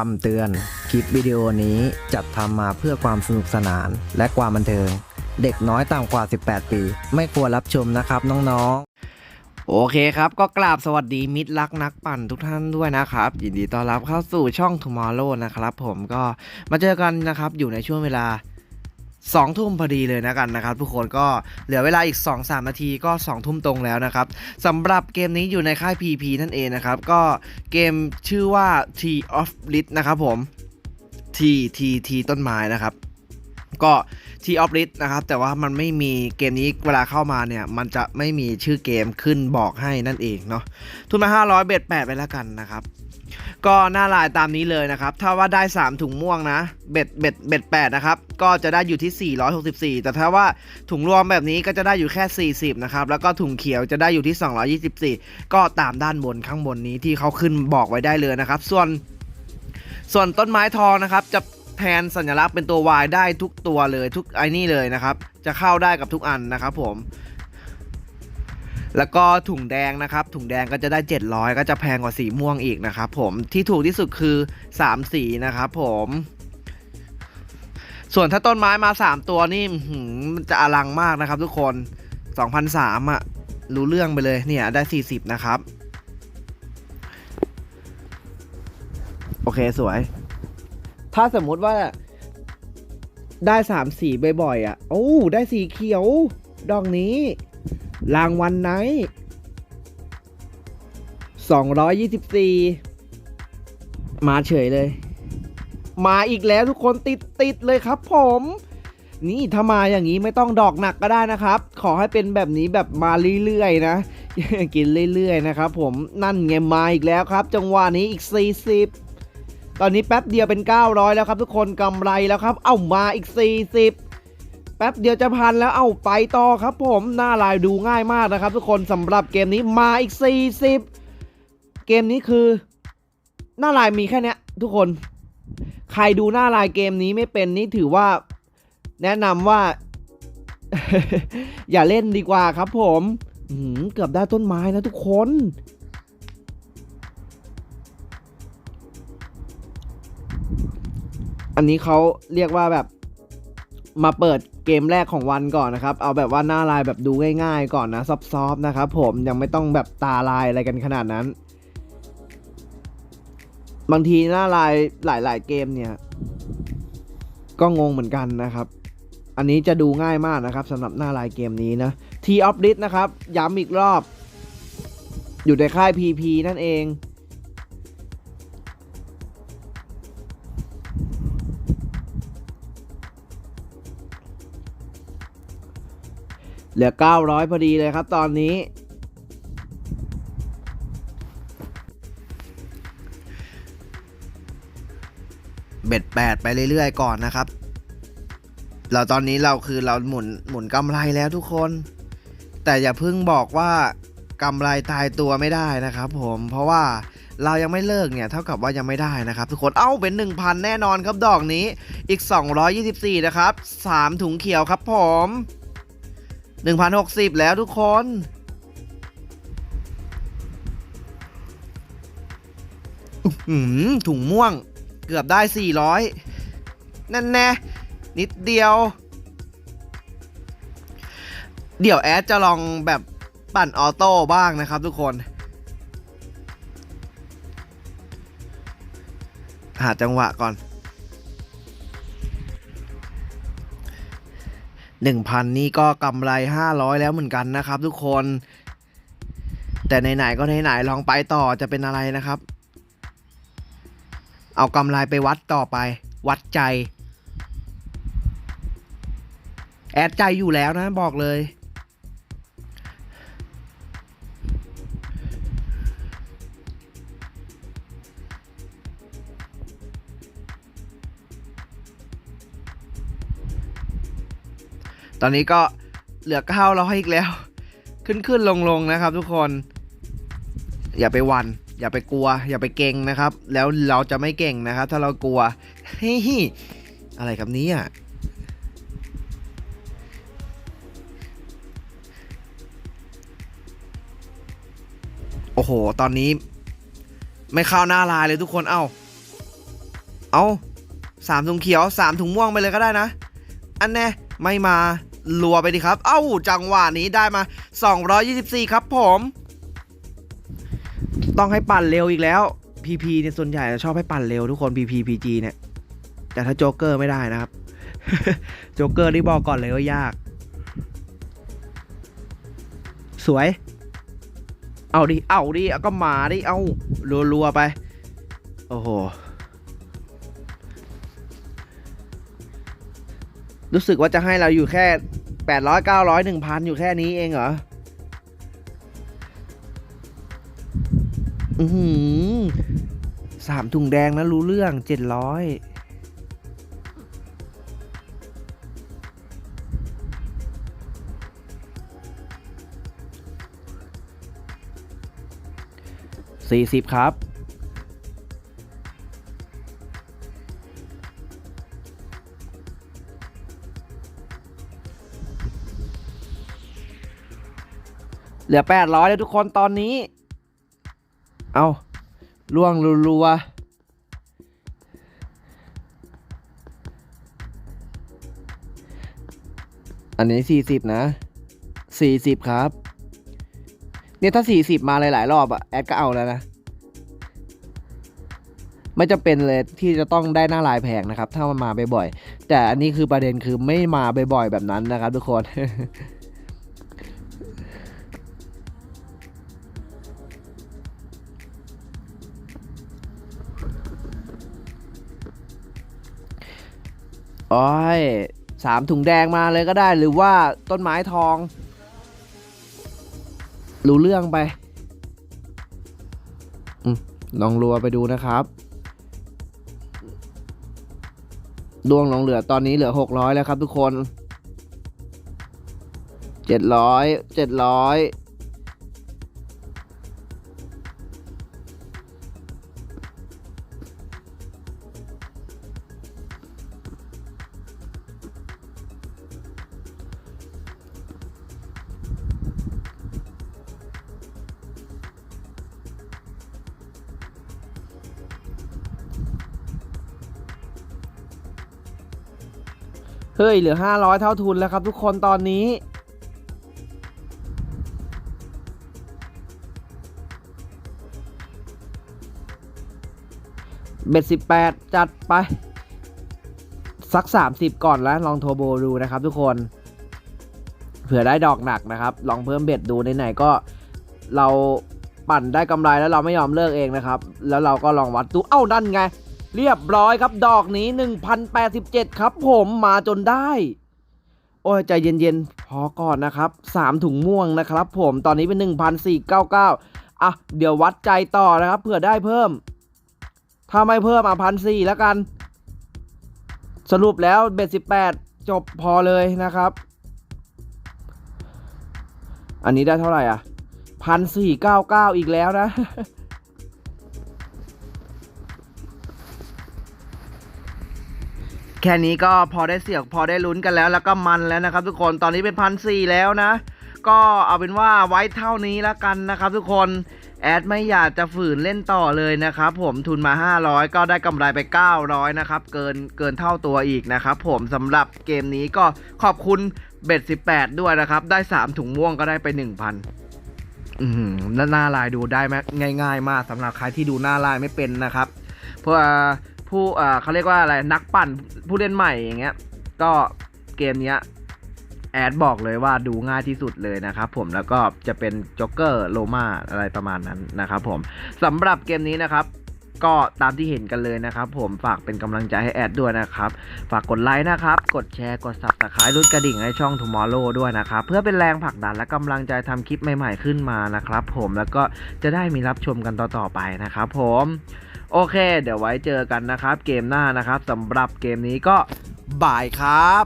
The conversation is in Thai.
คำเตือน คลิปวิดีโอนี้จัดทำมาเพื่อความสนุกสนานและความบันเทิง เด็กน้อยต่ำกว่า 18 ปี ไม่ควรรับชมนะครับน้องๆ โอเคครับ ก็กราบสวัสดีมิตรรักนักปั่นทุกท่านด้วยนะครับ ยินดีต้อนรับเข้าสู่ช่อง Tomorrow นะครับ ผมก็มาเจอกันนะครับอยู่ในช่วงเวลา สองทุ่มพอดีเลยนะกันนะครับ ทุกคนก็เหลือเวลาอีก 2-3 นาทีก็ 2 ทุ่มตรงแล้วนะครับสำหรับเกมนี้อยู่ในค่าย PP นั่นเองนะครับ ก็เกมชื่อว่า T of Lit นะครับผม T T T ต้นไม้นะครับก็ T of Lit นะครับ แต่ว่ามันไม่มีเกมนี้เวลาเข้ามาเนี่ย มันจะไม่มีชื่อเกมขึ้นบอกให้นั่นเองเนาะทุนมา 500 เบ็ด8ไปแล้วกันนะครับ ก็หน้าลายตามนี้เลยนะครับ ถ้าว่าได้ 3 ถุงม่วงนะ เบ็ดเบ็ดเบ็ด8นะครับ ก็จะได้อยู่ที่ 464 แต่ถ้าว่าถุงรวมแบบนี้ก็จะได้อยู่แค่ 40 นะครับ แล้วก็ถุงเขียวจะได้อยู่ที่ 224 ก็ตามด้านบนข้างบนนี้ที่เขาขึ้นบอกไว้ได้เลยนะครับ ส่วน ส่วนต้นไม้ทองนะครับ จะแทนสัญลักษณ์เป็นตัว Y ได้ทุกตัวเลยทุกไอ้นี่เลยนะครับ จะเข้าได้กับทุกอันนะครับผม แล้วก็ถุงแดงนะครับ ถุงแดงก็จะได้ 700 ก็จะแพงกว่าสีม่วงอีกนะครับผมที่ถูกที่สุดคือ 3 สีนะครับผมส่วนถ้าต้นไม้มา 3 ตัวนี่มันจะอลังมากนะครับทุกคน2,003อะ รู้เรื่องไปเลยเนี่ยได้ 40 นะครับ โอเคสวย ถ้าสมมุติว่าได้สามสีบ่อยๆอะ โอ้ ได้สีเขียว ดอกนี้ รางวัลไนท์สองร้อยยี่สิบสี่มาเฉยเลย มาอีกแล้วทุกคนติดติดเลยครับผม นี่ถ้ามาอย่างนี้ไม่ต้องดอกหนักก็ได้นะครับ ขอให้เป็นแบบนี้แบบมาเรื่อยๆนะกินเรื่อยๆนะครับผมนั่นไงมาอีกแล้วครับ จังหวะนี้อีก 40 ตอนนี้แป๊บเดียวเป็น 900 แล้วครับทุกคนกำไรแล้วครับ เอ้ามาอีก 40 แป๊บเดียวจะพันแล้วเอ้าไปต่อครับผมหน้าลายดูง่ายมากนะครับ ทุกคนสำหรับเกมนี้มาอีก 40 เกมนี้คือ หน้าลายมีแค่เนี้ยทุกคน ใครดูหน้าลายเกมนี้ไม่เป็นนี่ถือว่า แนะนำว่า อย่าเล่นดีกว่าครับผมหือเกือบได้ต้นไม้นะทุกคนอันนี้เขาเรียกว่าแบบ มาเปิดเกมแรกของวันก่อนนะครับ เอาแบบว่าหน้าลายแบบดูง่าย ๆ ก่อนนะซอฟๆนะครับผมยังไม่ต้องแบบตาลายอะไรกันขนาดนั้น บางทีหน้าลายหลายๆเกมเนี่ย ก็งงเหมือนกันนะครับ อันนี้จะดูง่ายมากนะครับสำหรับหน้าลายเกมนี้นะ T of d i t นะครับ ย้ำอีกรอบ อยู่ในค่าย PP นั่นเอง เหลือ 900 พอดีเลยครับตอนนี้ เบ็ดแปดไปเรื่อยๆก่อนนะครับ เราตอนนี้เราคือเราหมุนหมุนกำไรแล้วทุกคน แต่อย่าเพิ่งบอกว่ากำไรตายตัวไม่ได้นะครับ ผมเพราะว่าเรายังไม่เลิกเนี่ยเท่ากับว่ายังไม่ได้นะครับทุกคนเอ้าเป็น 1,000 แน่นอนครับดอกนี้อีก 224 นะครับ 3 ถุงเขียวครับผม 1,060 แล้วทุกคนหือถุงม่วงเกือบได้ 400 นั่นแน่นิดเดียว เดี๋ยวแอดจะลองแบบปั่นออโต้บ้างนะครับทุกคน หาจังหวะก่อน 1,000 นี่ก็กำไร 500 แล้วเหมือนกันนะครับ ทุกคน แต่ไหนๆก็ไหนๆลองไปต่อจะเป็นอะไรนะครับ เอากำไรไปวัดต่อไป วัดใจ แอดใจอยู่แล้วนะบอกเลย ตอนนี้ก็เหลือเก้าร้อยอีกแล้ว ขึ้นขึ้นลงลงนะครับ ทุกคน อย่าไปวัน อย่าไปกลัว อย่าไปเก่งนะครับ แล้วเราจะไม่เก่งนะครับ ถ้าเรากลัวเฮ้ยอะไรครับนี้อะโอ้โห ตอนนี้ ไม่เข้าหน้าลายเลยทุกคน เอ้า เอ้าสามถุงเขียวสามถุงม่วงไปเลยก็ได้นะ อันแน่ ไม่มารัวไปดิครับ เอ้า จังหวะนี้ได้มา 224 ครับผม ต้องให้ปั่นเร็วอีกแล้ว PP เนี่ยส่วนใหญ่จะชอบให้ปั่นเร็วทุกคน PP PG เนี่ย แต่ถ้าโจ๊กเกอร์ไม่ได้นะครับ โจ๊กเกอร์นี่บอกก่อนเลยว่ายาก สวย เอาดิ เอาดิเอาก็มาดิ เอารัวๆไป โอ้โห รู้สึกว่าจะให้เราอยู่แค่800 900 1,000อยหนึ่งพันอยู่แค่นี้เองเหรออือหือสามถุงแดงนะรู้เรื่อง700สี่สิบครับ เหลือแปดร้อยแล้วทุกคนตอนนี้ เอาล่วงรัวอันนี้สี่สิบนะสี่สิบครับ เนี่ยถ้าสี่สิบมาหลาย ๆ รอบอะแอดก็เอาแล้วนะ ไม่จำเป็นเลยที่จะต้องได้หน้าลายแพงนะครับ ถ้ามันมาบ่อยๆแต่อันนี้คือประเด็นคือไม่มาบ่อยๆแบบนั้นนะครับทุกคน อ้ยสามถุงแดงมาเลยก็ได้หรือว่าต้นไม้ทอง รู้เรื่องไปอลองรัวไปดูนะครับ ดวงลงเหลือตอนนี้เหลือหกร้อยแล้วครับทุกคนเจ็ดร้อยเจ็ดร้อย เฮ้ย เหลือห้าร้อยเท่าทุนแล้วครับทุกคนตอนนี้ เบ็ดสิบแปดจัดไป สักสามสิบก่อนแล้วลองโทรโบดูนะครับทุกคน เผื่อได้ดอกหนักนะครับ ลองเพิ่มเบ็ดดูไหนๆก็เราปั่นได้กำไรแล้วเราไม่ยอมเลิกเองนะครับ แล้วเราก็ลองวัดดู เอ้านั่นไง เรียบร้อยครับดอกนี้1,087 ครับผมมาจนได้ โอ้ยใจเย็นๆ พอก่อนนะครับ 3 ถุงม่วงนะครับผมตอนนี้เป็น 1,499 อะ เดี๋ยววัดใจต่อนะครับเผื่อได้เพิ่ม ถ้าไม่เพิ่มอะพันสี่แล้วกัน สรุปแล้วเบ็ด18จบพอเลยนะครับ อันนี้ได้เท่าไหร่อะพันสี่เก้าเก้าอีกแล้วนะ แค่นี้ก็พอได้เสียงพอได้ลุ้นกันแล้ว แล้วก็มันแล้วนะครับ ทุกคนตอนนี้เป็นพันสี่แล้วนะ ก็เอาเป็นว่าไว้เท่านี้แล้วกันนะครับ ทุกคนแอดไม่อยากจะฝืนเล่นต่อเลยนะครับผมทุนมา 500 ก็ได้กำไรไป 900 นะครับ เกินเกินเท่าตัวอีกนะครับผมสำหรับเกมนี้ก็ขอบคุณเบ็ด18 ด้วยนะครับ ได้ 3 ถุงม่วงก็ได้ไป 1,000อืมหน้าลายดูได้ไหมง่าย ๆ มากสำหรับใครที่ดูหน้าลายไม่เป็นนะครับ เพราะว่า ผู้อ่าเขาเรียกว่าอะไรนักปั่นผู้เล่นใหม่อย่างเงี้ย ก็เกมเนี้ยแอดบอกเลยว่าดูง่ายที่สุดเลยนะครับผมแล้วก็จะเป็นจ็อกเกอร์โลมาอะไรประมาณนั้นนะครับผมสำหรับเกมนี้นะครับ ก็ตามที่เห็นกันเลยนะครับผมฝากเป็นกำลังใจให้แอดด้วยนะครับ ฝากกดไลค์นะครับ กดแชร์กด subscribe รุ่นกระดิ่งให้ช่อง Tomorrow ด้วยนะครับ เพื่อเป็นแรงผลักดันและกำลังใจทำคลิปใหม่ๆขึ้นมานะครับผมแล้วก็จะได้มีรับชมกันต่อๆไปนะครับผม โอเค เดี๋ยวไว้เจอกันนะครับ เกมหน้านะครับสำหรับเกมนี้ก็บ่ายครับ